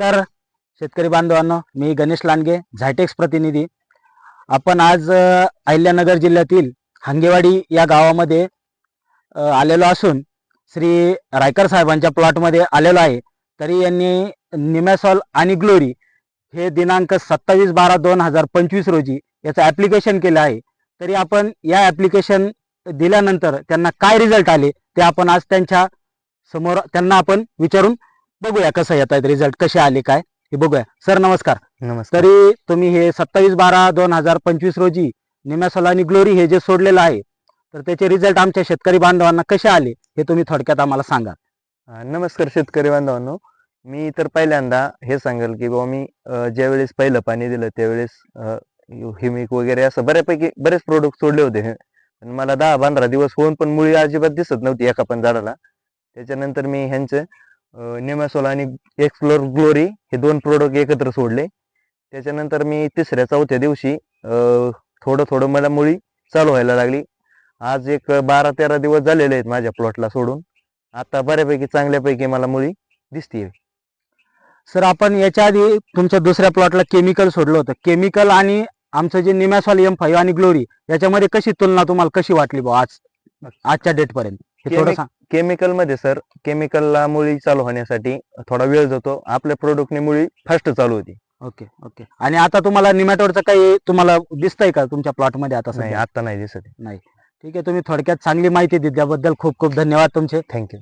नमस्कार शेतकरी बांधवांनो. मी गणेश लांडगे झायटेक्स प्रतिनिधी. आपण आज अहिल्यानगर जिल्ह्यातील हांगेवाडी या गावामध्ये आलेलो असून श्री रायकर साहेबांच्या प्लॉटमध्ये आलेलो आहे. तरी यांनी निमॅसॉल आणि ग्लोरी हे दिनांक सत्तावीस बारा दोन हजार पंचवीस रोजी याचं ॲप्लिकेशन केलं आहे. तरी आपण या ॲप्लिकेशन दिल्यानंतर त्यांना काय रिझल्ट आले ते आपण आज त्यांच्यासमोर त्यांना आपण विचारून बघूया कसं येत आहेत रिझल्ट कसे आले काय? हे बघूया. सर नमस्कार. नमस्कार. तरी तुम्ही हे सत्तावीस बारा दोन हजार पंचवीस रोजी निमॅसोल आणि ग्लोरी हे जे सोडलेलं आहे तर त्याचे रिझल्ट आमच्या शेतकरी बांधवांना कसे आले हे तुम्ही थोडक्यात आम्हाला सांगा. अं, नमस्कार शेतकरी बांधवांनो. मी तर पहिल्यांदा हे सांगेल की बाबा मी अं, ज्यावेळेस पहिलं पाणी दिलं त्यावेळेस हिमिक वगैरे असं बऱ्यापैकी बरेच प्रोडक्ट सोडले होते हे. पण मला दहा पंधरा दिवस होऊन पण मुळी अजिबात दिसत नव्हती एका पण झाडाला. त्याच्यानंतर मी ह्यांचे नेमॅसोल आणि एक्सप्लोर ग्लोरी हे दोन प्रोडक्ट एकत्र सोडले. त्याच्यानंतर मी तिसऱ्या चौथ्या दिवशी अं, थोडं थोडं मला मुळी चालू व्हायला लागली. आज एक बारा तेरा दिवस झालेले आहेत माझ्या प्लॉटला सोडून. आता बऱ्यापैकी चांगल्यापैकी मला मुळी दिसते सर आपण याच्या आधी तुमच्या दुसऱ्या प्लॉटला केमिकल सोडलं होतं. केमिकल आणि आमचं जे निमॅसॉल एम फाईव्ह आणि ग्लोरी याच्यामध्ये कशी तुलना तुम्हाला कशी वाटली बुवा आज? आजच्या डेट पर्यंत. हे थोडं Chemic- सांग. केमिकलमध्ये सर केमिकलला मुळी चालू होण्यासाठी थोडा वेळ जातो. आपल्या प्रोडक्टने मुळी फास्ट चालू होती. Okay okay. आणि आता तुम्हाला निमॅटोडचं काही तुम्हाला दिसतंय का तुमच्या प्लॉटमध्ये आता नाही सध्या? आता नाही दिसत ठीक आहे तुम्ही थोडक्यात चांगली माहिती दिली त्याबद्दल खूप खूप धन्यवाद तुमचे. थँक्यू